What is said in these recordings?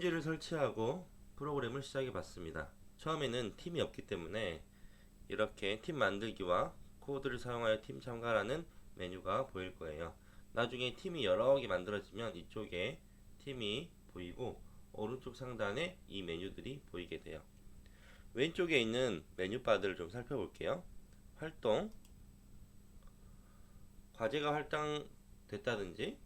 팀지를 설치하고 프로그램을 시작해 봤습니다. 처음에는 팀이 없기 때문에 이렇게 팀 만들기와 코드를 사용하여 팀 참가라는 메뉴가 보일 거예요. 나중에 팀이 여러 개 만들어지면 이쪽에 팀이 보이고 오른쪽 상단에 이 메뉴들이 보이게 돼요. 왼쪽에 있는 메뉴바들을 좀 살펴볼게요. 활동, 과제가 할당됐다든지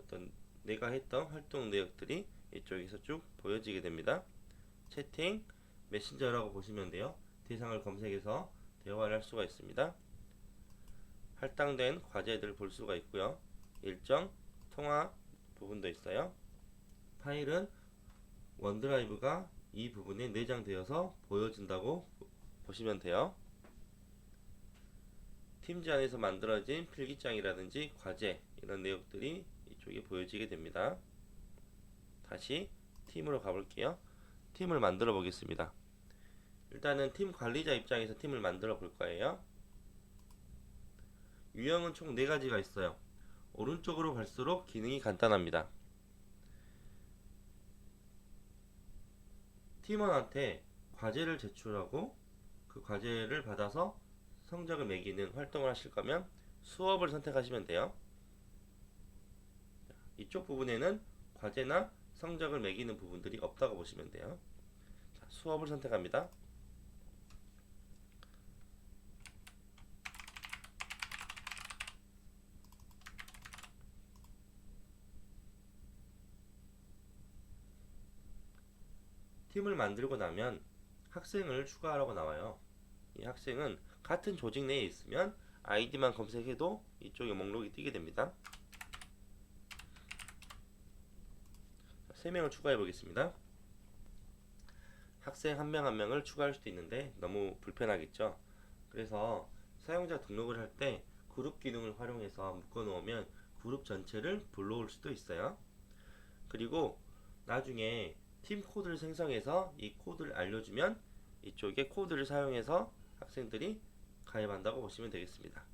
어떤 내가 했던 활동 내역들이 이쪽에서 쭉 보여지게 됩니다. 채팅, 메신저라고 보시면 돼요. 대상을 검색해서 대화를 할 수가 있습니다. 할당된 과제들 볼 수가 있고요. 일정, 통화 부분도 있어요. 파일은 원드라이브가 이 부분에 내장되어서 보여진다고 보시면 돼요. 팀즈 안에서 만들어진 필기장이라든지 과제 이런 내용들이 이쪽에 보여지게 됩니다. 다시 팀으로 가볼게요. 팀을 만들어 보겠습니다. 일단은 팀 관리자 입장에서 팀을 만들어 볼 거예요. 유형은 총 4가지가 있어요. 오른쪽으로 갈수록 기능이 간단합니다. 팀원한테 과제를 제출하고 그 과제를 받아서 성적을 매기는 활동을 하실 거면 수업을 선택하시면 돼요. 이쪽 부분에는 과제나 성적을 매기는 부분들이 없다고 보시면 돼요. 자, 수업을 선택합니다. 팀을 만들고 나면 학생을 추가하라고 나와요. 이 학생은 같은 조직 내에 있으면 아이디만 검색해도 이쪽에 목록이 뜨게 됩니다. 3명을 추가해 보겠습니다. 학생 한 명 한 명을 추가할 수도 있는데 너무 불편하겠죠. 그래서 사용자 등록을 할 때 그룹 기능을 활용해서 묶어 놓으면 그룹 전체를 불러올 수도 있어요. 그리고 나중에 팀 코드를 생성해서 이 코드를 알려주면 이쪽에 코드를 사용해서 학생들이 가입한다고 보시면 되겠습니다.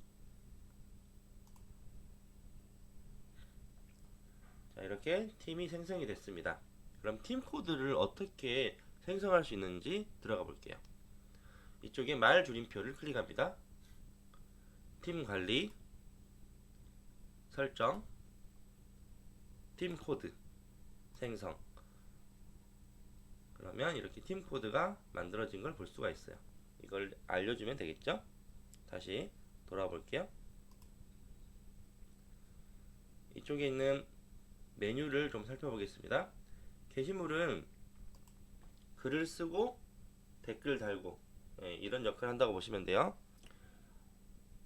자, 이렇게 팀이 생성이 됐습니다. 그럼 팀 코드를 어떻게 생성할 수 있는지 들어가 볼게요. 이쪽에 말 줄임표를 클릭합니다. 팀 관리, 설정, 팀 코드, 생성. 그러면 이렇게 팀 코드가 만들어진 걸 볼 수가 있어요. 이걸 알려주면 되겠죠? 다시 돌아와 볼게요. 이쪽에 있는 메뉴를 좀 살펴보겠습니다. 게시물은 글을 쓰고 댓글 달고 예, 이런 역할을 한다고 보시면 돼요.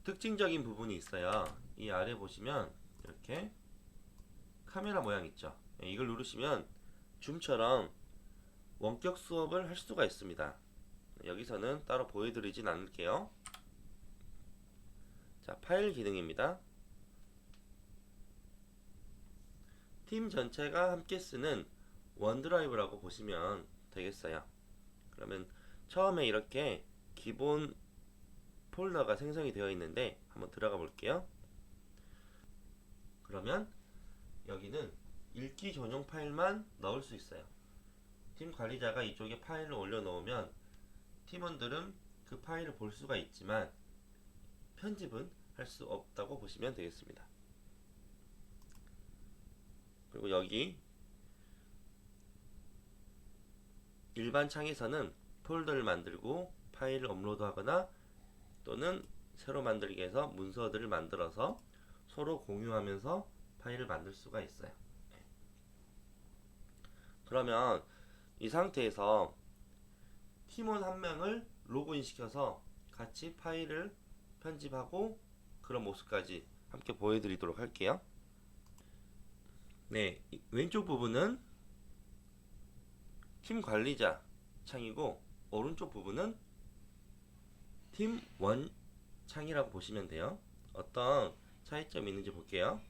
특징적인 부분이 있어요. 이 아래 보시면 이렇게 카메라 모양 있죠. 예, 이걸 누르시면 줌처럼 원격 수업을 할 수가 있습니다. 여기서는 따로 보여드리진 않을게요. 자, 파일 기능입니다. 팀 전체가 함께 쓰는 원드라이브라고 보시면 되겠어요. 그러면 처음에 이렇게 기본 폴더가 생성이 되어 있는데 한번 들어가 볼게요. 그러면 여기는 읽기 전용 파일만 넣을 수 있어요. 팀 관리자가 이쪽에 파일을 올려놓으면 팀원들은 그 파일을 볼 수가 있지만 편집은 할 수 없다고 보시면 되겠습니다. 그리고 여기 일반 창에서는 폴더를 만들고 파일을 업로드하거나 또는 새로 만들기 위해서 문서들을 만들어서 서로 공유하면서 파일을 만들 수가 있어요. 네. 그러면 이 상태에서 팀원 한 명을 로그인 시켜서 같이 파일을 편집하고 그런 모습까지 함께 보여드리도록 할게요. 네, 이 왼쪽 부분은 팀 관리자 창이고 오른쪽 부분은 팀 원 창이라고 보시면 돼요. 어떤 차이점이 있는지 볼게요.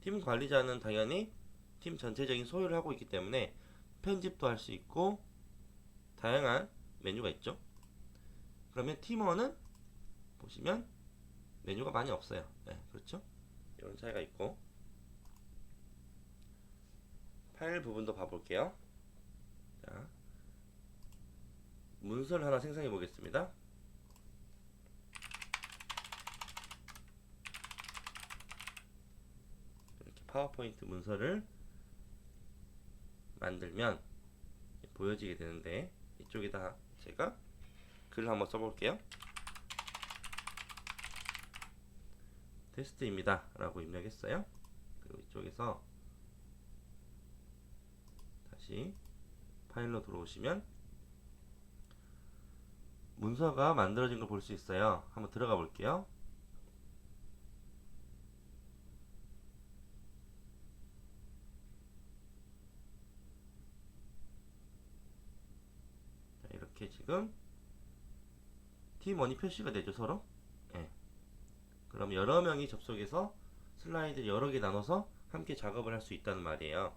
팀 관리자는 당연히 팀 전체적인 소유를 하고 있기 때문에 편집도 할 수 있고 다양한 메뉴가 있죠. 그러면 팀원은 보시면 메뉴가 많이 없어요. 네, 그렇죠? 이런 차이가 있고 파일 부분도 봐볼게요. 문서를 하나 생성해 보겠습니다. 이렇게 파워포인트 문서를 만들면 보여지게 되는데 이쪽에다 제가 글을 한번 써볼게요. 테스트입니다. 라고 입력했어요. 그리고 이쪽에서 다시 파일로 들어오시면 문서가 만들어진 걸 볼 수 있어요. 한번 들어가 볼게요. 자, 이렇게 지금 팀원이 표시가 되죠, 서로? 예. 그럼 여러 명이 접속해서 슬라이드 여러 개 나눠서 함께 작업을 할 수 있다는 말이에요.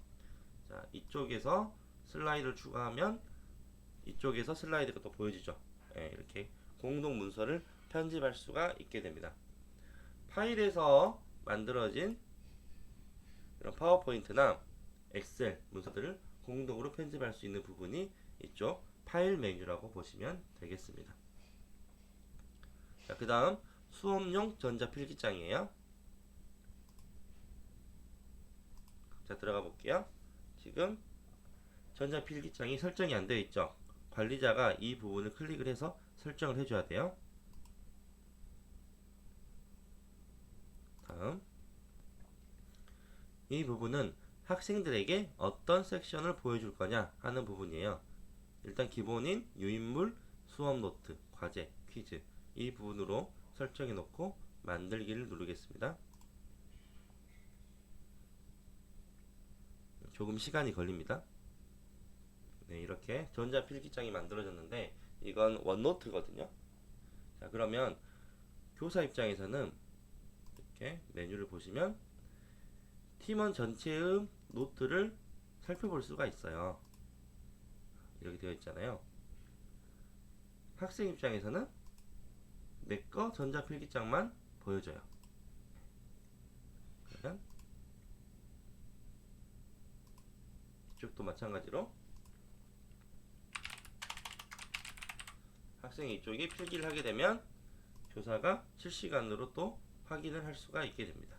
자, 이쪽에서 슬라이드를 추가하면 이쪽에서 슬라이드가 또 보여지죠. 예, 이렇게 공동 문서를 편집할 수가 있게 됩니다. 파일에서 만들어진 이런 파워포인트나 엑셀 문서들을 공동으로 편집할 수 있는 부분이 이쪽 파일 메뉴라고 보시면 되겠습니다. 자, 그 다음 수업용 전자필기장이에요. 자, 들어가 볼게요. 지금 전자필기장이 설정이 안 되어 있죠. 관리자가 이 부분을 클릭을 해서 설정을 해줘야 돼요. 다음 이 부분은 학생들에게 어떤 섹션을 보여줄 거냐 하는 부분이에요. 일단 기본인 유인물, 수업 노트, 과제, 퀴즈 이 부분으로 설정해 놓고 만들기를 누르겠습니다. 조금 시간이 걸립니다. 네, 이렇게 전자 필기장이 만들어졌는데 이건 원노트거든요. 자, 그러면 교사 입장에서는 이렇게 메뉴를 보시면 팀원 전체의 노트를 살펴볼 수가 있어요. 이렇게 되어 있잖아요. 학생 입장에서는 내 거 전자 필기장만 보여줘요. 그러면 이쪽도 마찬가지로 학생이 이쪽에 필기를 하게 되면 교사가 실시간으로 또 확인을 할 수가 있게 됩니다.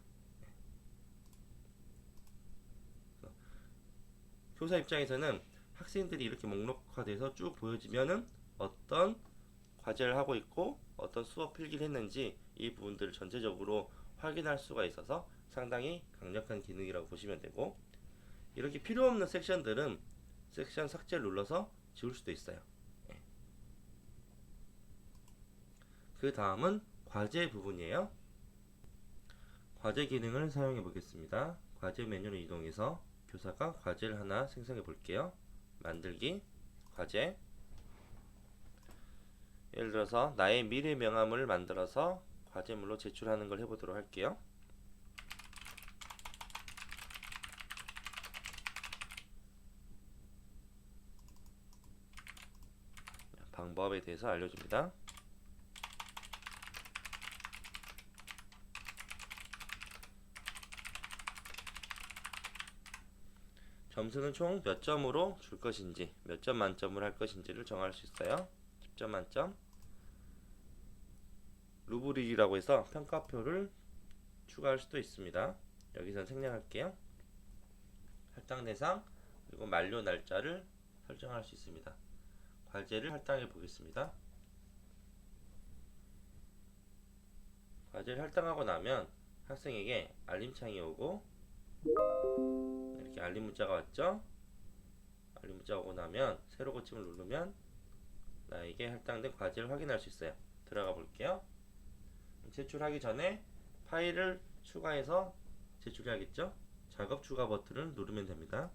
교사 입장에서는 학생들이 이렇게 목록화돼서 쭉 보여지면은 어떤 과제를 하고 있고 어떤 수업 필기를 했는지 이 부분들을 전체적으로 확인할 수가 있어서 상당히 강력한 기능이라고 보시면 되고 이렇게 필요 없는 섹션들은 섹션 삭제를 눌러서 지울 수도 있어요. 예. 그 다음은 과제 부분이에요. 과제 기능을 사용해 보겠습니다. 과제 메뉴로 이동해서 교사가 과제를 하나 생성해 볼게요. 만들기, 과제. 예를 들어서 나의 미래 명함을 만들어서 과제물로 제출하는 걸 해보도록 할게요. 방법에 대해서 알려줍니다. 점수는 총 몇 점으로 줄 것인지, 몇 점 만점을 할 것인지를 정할 수 있어요. 10점 만점. 루브릭이라고 해서 평가표를 추가할 수도 있습니다. 여기서 생략할게요. 할당 대상 그리고 만료 날짜를 설정할 수 있습니다. 과제를 할당해 보겠습니다. 과제를 할당하고 나면 학생에게 알림창이 오고 이렇게 알림 문자가 왔죠? 알림 문자가 오고 나면 새로 고침을 누르면 나에게 할당된 과제를 확인할 수 있어요. 들어가 볼게요. 제출하기 전에 파일을 추가해서 제출해야겠죠? 작업 추가 버튼을 누르면 됩니다.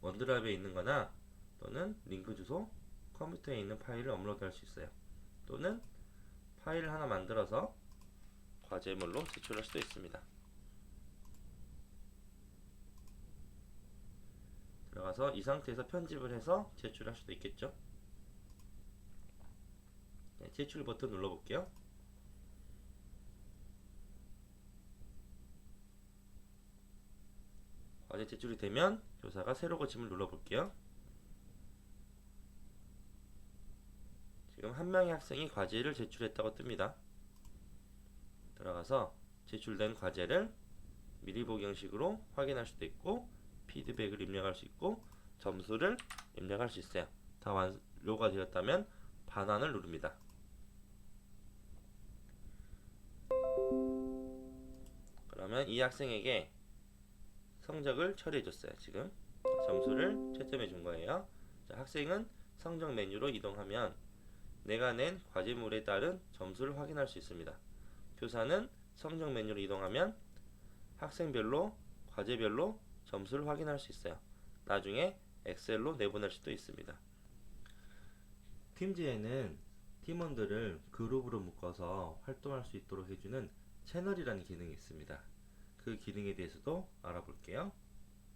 원드라이브에 있는 거나 또는 링크 주소, 컴퓨터에 있는 파일을 업로드할 수 있어요. 또는 파일을 하나 만들어서 과제물로 제출할 수도 있습니다. 들어가서 이 상태에서 편집을 해서 제출할 수도 있겠죠. 네, 제출 버튼 눌러볼게요. 과제 제출이 되면 교사가 새로 고침을 눌러볼게요. 한 명의 학생이 과제를 제출했다고 뜹니다. 들어가서 제출된 과제를 미리 보기 형식으로 확인할 수도 있고 피드백을 입력할 수 있고 점수를 입력할 수 있어요. 다 완료가 되었다면 반환을 누릅니다. 그러면 이 학생에게 성적을 처리해 줬어요. 지금 점수를 채점해 준 거예요. 자, 학생은 성적 메뉴로 이동하면 내가 낸 과제물에 따른 점수를 확인할 수 있습니다. 교사는 성적 메뉴로 이동하면 학생별로 과제별로 점수를 확인할 수 있어요. 나중에 엑셀로 내보낼 수도 있습니다. 팀즈에는 팀원들을 그룹으로 묶어서 활동할 수 있도록 해주는 채널이라는 기능이 있습니다. 그 기능에 대해서도 알아볼게요.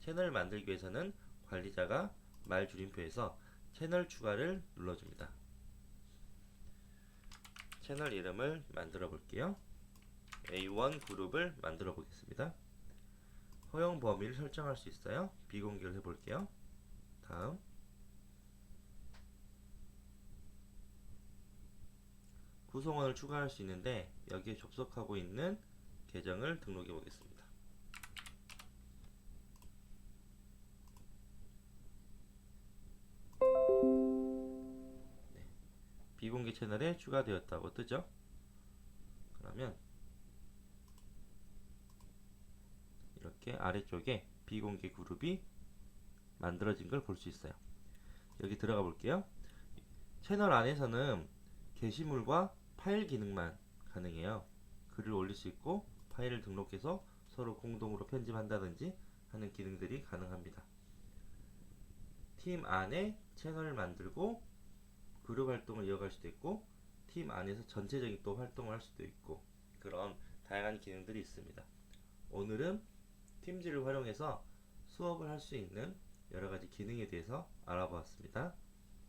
채널을 만들기 위해서는 관리자가 말 줄임표에서 채널 추가를 눌러줍니다. 채널 이름을 만들어 볼게요. A1 그룹을 만들어 보겠습니다. 허용 범위를 설정할 수 있어요. 비공개를 해볼게요. 다음 구성원을 추가할 수 있는데 여기에 접속하고 있는 계정을 등록해 보겠습니다. 채널에 추가되었다고 뜨죠? 그러면 이렇게 아래쪽에 비공개 그룹이 만들어진 걸 볼 수 있어요. 여기 들어가 볼게요. 채널 안에서는 게시물과 파일 기능만 가능해요. 글을 올릴 수 있고 파일을 등록해서 서로 공동으로 편집한다든지 하는 기능들이 가능합니다. 팀 안에 채널을 만들고 그룹 활동을 이어갈 수도 있고 팀 안에서 전체적인 또 활동을 할 수도 있고 그런 다양한 기능들이 있습니다. 오늘은 팀즈를 활용해서 수업을 할 수 있는 여러 가지 기능에 대해서 알아보았습니다.